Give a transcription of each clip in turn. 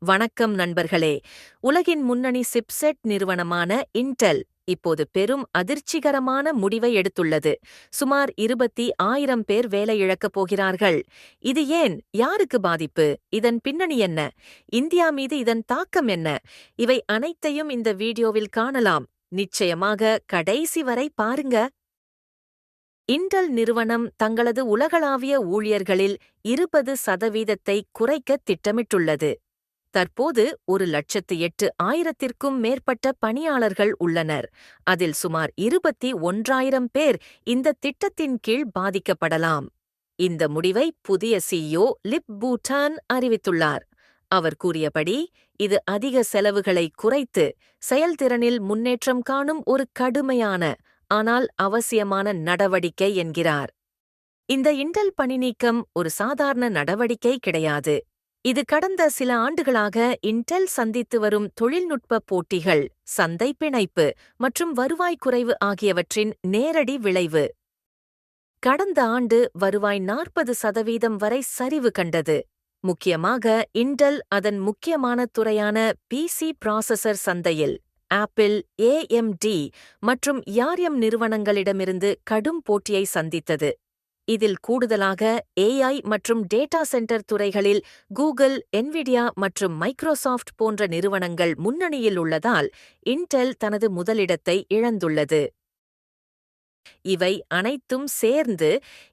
வணக்கம் நண்பர்களே. உலகின் முன்னணி சிப்செட் நிறுவனமான இன்டெல் இப்போது பெரும் அதிர்ச்சிகரமான முடிவை எடுத்துள்ளது. சுமார் இருபத்தி ஆயிரம் பேர் வேலை இழக்கப் போகிறார்கள். இது ஏன்? யாருக்கு பாதிப்பு? இதன் பின்னணி என்ன? இந்தியா மீது இதன் தாக்கம் என்ன? இவை அனைத்தையும் இந்த வீடியோவில் காணலாம். நிச்சயமாக கடைசி வரை பாருங்க. இன்டெல் நிறுவனம் தங்களது உலகளாவிய ஊழியர்களில் இருபது சதவீதத்தை குறைக்க திட்டமிட்டுள்ளது. தற்போது ஒரு லட்சத்து எட்டு ஆயிரத்திற்கும் மேற்பட்ட பணியாளர்கள் உள்ளனர். அதில் சுமார் இருபத்தி ஒன்றாயிரம் பேர் இந்த திட்டத்தின் கீழ் பாதிக்கப்படலாம். இந்த முடிவை புதிய சிஇஓ லிப் பூட்டான் அறிவித்துள்ளார். அவர் கூறியபடி இது அதிக செலவுகளை குறைத்து செயல்திறனில் முன்னேற்றம் காணும் ஒரு கடுமையான ஆனால் அவசியமான நடவடிக்கை என்கிறார். இந்த இண்டல் பணிநீக்கம் ஒரு சாதாரண நடவடிக்கை கிடையாது. இது கடந்த சில ஆண்டுகளாக இன்டெல் சந்தித்து வரும் தொழில்நுட்ப போட்டிகள் சந்தை பிணைப்பு மற்றும் வருவாய் குறைவு ஆகியவற்றின் நேரடி விளைவு. கடந்த ஆண்டு வருவாய் நாற்பது சதவீதம் வரை சரிவு கண்டது. முக்கியமாக இன்டெல் அதன் முக்கியமான துறையான பிசி ப்ராசஸர் சந்தையில் ஆப்பிள் ஏஎம்டி மற்றும் யார்எம் நிறுவனங்களிடமிருந்து கடும் போட்டியை சந்தித்தது. இதில் கூடுதலாக ஏஐ மற்றும் டேட்டா சென்டர் துறைகளில் கூகுள் என்விடியா மற்றும் மைக்ரோசாஃப்ட் போன்ற நிறுவனங்கள் முன்னணியில் உள்ளதால் இன்டெல் தனது முதலிடத்தை இழந்துள்ளது. இவை அனைத்தும் சேர்ந்து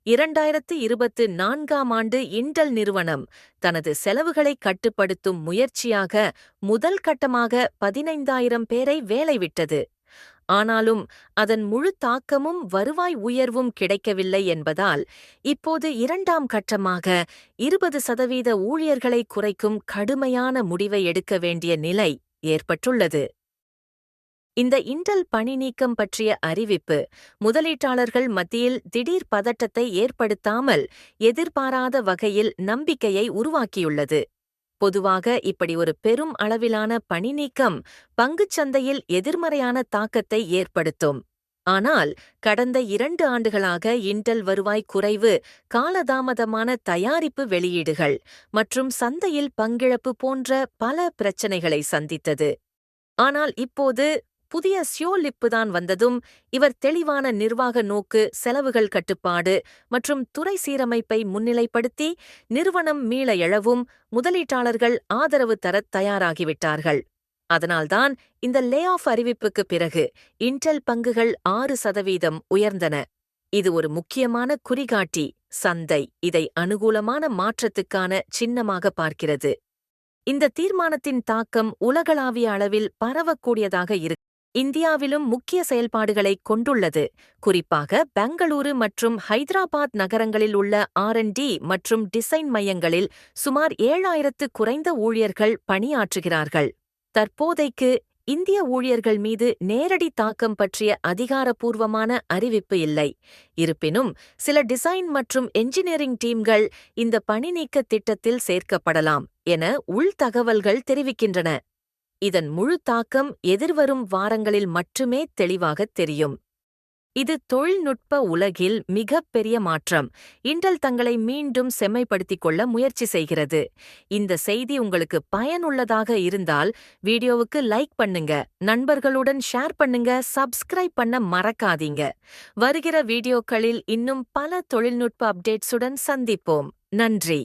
இரண்டாயிரத்து இருபத்து நான்காம் ஆண்டு இன்டெல் நிறுவனம் தனது செலவுகளை கட்டுப்படுத்தும் முயற்சியாக முதல் கட்டமாக பதினைந்தாயிரம் பேரை வேலைவிட்டது. ஆனாலும் அதன் முழு தாக்கமும் வருவாய் உயர்வும் கிடைக்கவில்லை என்பதால் இப்போது இரண்டாம் கட்டமாக இருபது சதவீத ஊழியர்களை குறைக்கும் கடுமையான முடிவை எடுக்க வேண்டிய நிலை ஏற்பட்டுள்ளது. இந்த இன்டெல் பணி நீக்கம் பற்றிய அறிவிப்பு முதலீட்டாளர்கள் மத்தியில் திடீர் பதட்டத்தை ஏற்படுத்தாமல் எதிர்பாராத வகையில் நம்பிக்கையை உருவாக்கியுள்ளது. பொதுவாக இப்படி ஒரு பெரும் அளவிலான பணி நீக்கம் பங்குச்சந்தையில் எதிர்மறையான தாக்கத்தை ஏற்படுத்தும். ஆனால் கடந்த இரண்டு ஆண்டுகளாக இன்டெல் வருவாய் குறைவு காலதாமதமான தயாரிப்பு வெளியீடுகள் மற்றும் சந்தையில் பங்கிழப்பு போன்ற பல பிரச்சனைகளை சந்தித்தது. ஆனால் இப்போது புதிய சியோலிப்பு தான் வந்ததும் இவர் தெளிவான நிர்வாக நோக்கு செலவுகள் கட்டுப்பாடு மற்றும் துறை சீரமைப்பை முன்னிலைப்படுத்தி நிறுவனம் மீள எழவும் முதலீட்டாளர்கள் ஆதரவு தரத் தயாராகிவிட்டார்கள். அதனால்தான் இந்த லே ஆஃப் அறிவிப்புக்கு பிறகு இன்டெல் பங்குகள் ஆறு சதவீதம் உயர்ந்தன. இது ஒரு முக்கியமான குறிகாட்டி சந்தை. இதை அனுகூலமான மாற்றத்துக்கான சின்னமாக பார்க்கிறது. இந்த தீர்மானத்தின் தாக்கம் உலகளாவிய அளவில் பரவக்கூடியதாக இருக்கு இந்தியாவிலும் முக்கிய செயல்பாடுகளை கொண்டுள்ளது. குறிப்பாக பெங்களூரு மற்றும் ஹைதராபாத் நகரங்களில் உள்ள ஆர் அண்ட் டி மற்றும் டிசைன் மையங்களில் சுமார் ஏழாயிரத்து குறைந்த ஊழியர்கள் பணியாற்றுகிறார்கள். தற்போதைக்கு இந்திய ஊழியர்கள் மீது நேரடி தாக்கம் பற்றிய அதிகாரப்பூர்வமான அறிவிப்பு இல்லை. இருப்பினும் சில டிசைன் மற்றும் என்ஜினியரிங் டீம்கள் இந்த பணிநீக்க திட்டத்தில் சேர்க்கப்படலாம் என உள்தகவல்கள் தெரிவிக்கின்றன. இதன் முழு தாக்கம் எதிர்வரும் வாரங்களில் மட்டுமே தெளிவாகத் தெரியும். இது தொழில்நுட்ப உலகில் மிகப்பெரிய மாற்றம். இன்டெல் தங்களை மீண்டும் செம்மைப்படுத்திக் கொள்ள முயற்சி செய்கிறது. இந்த செய்தி உங்களுக்கு பயனுள்ளதாக இருந்தால் வீடியோவுக்கு லைக் பண்ணுங்க நண்பர்களுடன் ஷேர் பண்ணுங்க சப்ஸ்கிரைப் பண்ண மறக்காதீங்க. வருகிற வீடியோக்களில் இன்னும் பல தொழில்நுட்ப அப்டேட்ஸுடன் சந்திப்போம். நன்றி.